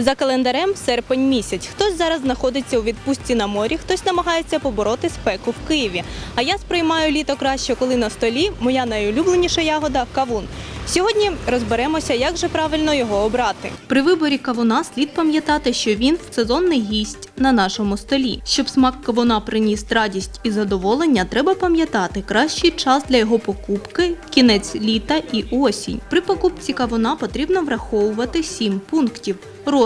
За календарем серпень місяць. Хтось зараз знаходиться у відпустці на морі, хтось намагається побороти спеку в Києві. А я сприймаю літо краще, коли на столі моя найулюбленіша ягода кавун. Сьогодні розберемося, як же правильно його обрати. При виборі кавуна слід пам'ятати, що він сезонний гість на нашому столі. Щоб смак кавуна приніс радість і задоволення, треба пам'ятати кращий час для його покупки кінець літа і осінь. При покупці кавуна потрібно враховувати сім пунктів.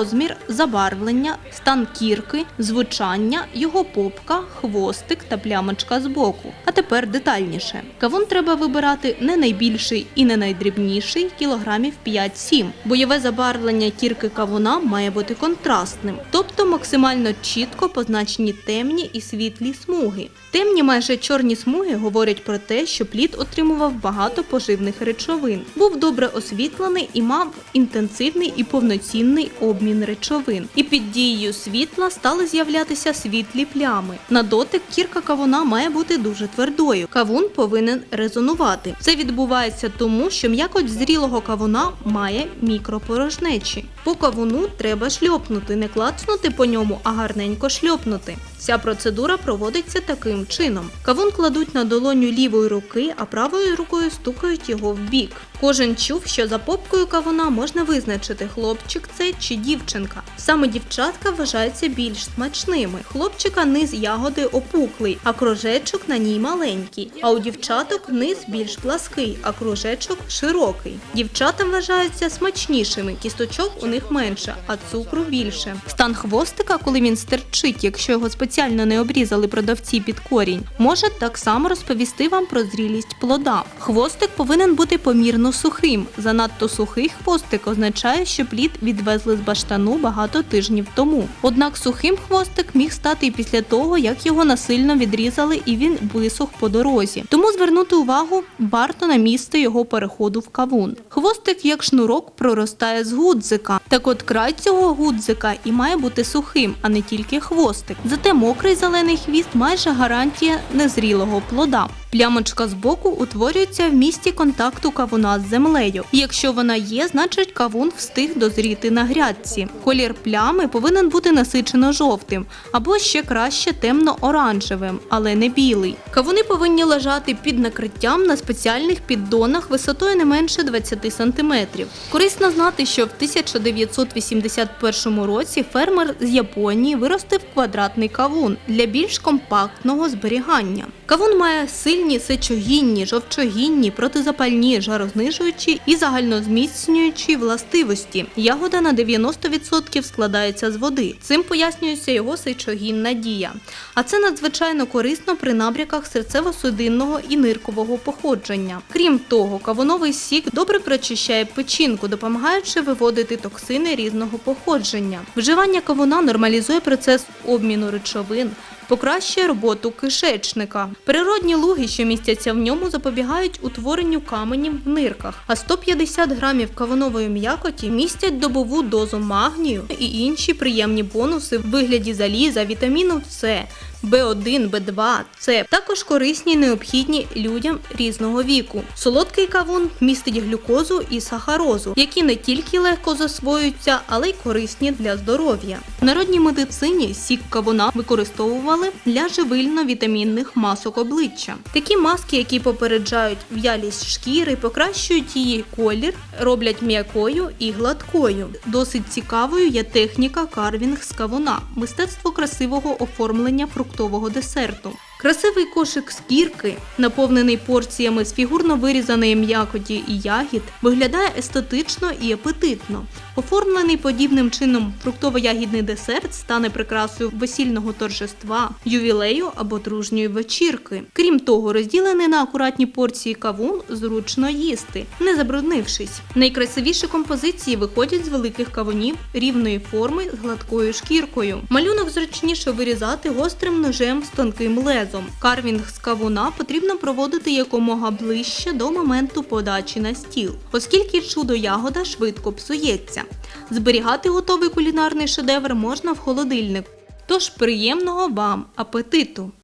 Розмір, забарвлення, стан кірки, звучання, його попка, хвостик та плямочка збоку. А тепер детальніше. Кавун треба вибирати не найбільший і не найдрібніший, кілограмів 5-7. Бойове забарвлення кірки кавуна має бути контрастним, тобто максимально чітко позначені темні і світлі смуги. Темні майже чорні смуги говорять про те, що плід отримував багато поживних речовин, був добре освітлений і мав інтенсивний і повноцінний обмін речовин. І під дією світла стали з'являтися світлі плями. На дотик кірка кавуна має бути дуже твердою. Кавун повинен резонувати. Це відбувається тому, що м'якоть зрілого кавуна має мікропорожнечі. По кавуну треба шльопнути, не клацнути по ньому, а гарненько шльопнути. Ця процедура проводиться таким чином: кавун кладуть на долоню лівої руки, а правою рукою стукають його в бік. Кожен чув, що за попкою кавуна можна визначити, хлопчик це чи дівчинка. Саме дівчатка вважаються більш смачними. Хлопчика низ ягоди опуклий, а кружечок на ній маленький. А у дівчаток низ більш плаский, а кружечок широкий. Дівчата вважаються смачнішими, кісточок у них менше, а цукру більше. Стан хвостика, коли він стерчить, якщо його спеціально не обрізали продавці під корінь, може так само розповісти вам про зрілість плода. Хвостик повинен бути помірно сухим. Занадто сухий хвостик означає, що плід відвезли з баштану багато тижнів тому. Однак сухим хвостик міг стати і після того, як його насильно відрізали і він висох по дорозі. Тому звернути увагу варто на місце його переходу в кавун. Хвостик, як шнурок, проростає з гудзика. Так от край цього гудзика і має бути сухим, а не тільки хвостик. Зате мокрий зелений хвіст майже гарантія незрілого плода. Плямочка збоку утворюється в місці контакту кавуна з землею. Якщо вона є, значить кавун встиг дозріти на грядці. Колір плями повинен бути насичено жовтим або ще краще темно-оранжевим, але не білий. Кавуни повинні лежати під накриттям на спеціальних піддонах висотою не менше 20 см. Корисно знати, що в 1981 році фермер з Японії виростив квадратний кавун для більш компактного зберігання. Кавун має сильні сечогінні, жовчогінні, протизапальні, жарознижуючі і загальнозміцнюючі властивості. Ягода на 90% складається з води. Цим пояснюється його сечогінна дія. А це надзвичайно корисно при набряках серцево-судинного і ниркового походження. Крім того, кавуновий сік добре прочищає печінку, допомагаючи виводити токсини різного походження. Вживання кавуна нормалізує процес обміну речовин, покращує роботу кишечника. Природні луги, що містяться в ньому, запобігають утворенню каменів в нирках. А 150 грамів кавунової м'якоті містять добову дозу магнію і інші приємні бонуси в вигляді заліза, вітаміну С. Б1, Б2, С також корисні й необхідні людям різного віку. Солодкий кавун містить глюкозу і сахарозу, які не тільки легко засвоюються, але й корисні для здоров'я. В народній медицині сік кавуна використовували для живильно-вітамінних масок обличчя. Такі маски, які попереджають в'ялість шкіри, покращують її колір, роблять м'якою і гладкою. Досить цікавою є техніка карвінг з кавуна, мистецтво красивого оформлення фруктового десерту. Красивий кошик з кірки, наповнений порціями з фігурно вирізаної м'якоті і ягід, виглядає естетично і апетитно. Оформлений подібним чином фруктово-ягідний десерт стане прикрасою весільного торжества, ювілею або дружньої вечірки. Крім того, розділений на акуратні порції кавун зручно їсти, не забруднившись. Найкрасивіші композиції виходять з великих кавунів рівної форми з гладкою шкіркою. Малюнок зручніше вирізати гострим ножем з тонким лезом. Карвінг з кавуна потрібно проводити якомога ближче до моменту подачі на стіл, оскільки чудо ягода швидко псується. Зберігати готовий кулінарний шедевр можна в холодильнику. Тож приємного вам апетиту!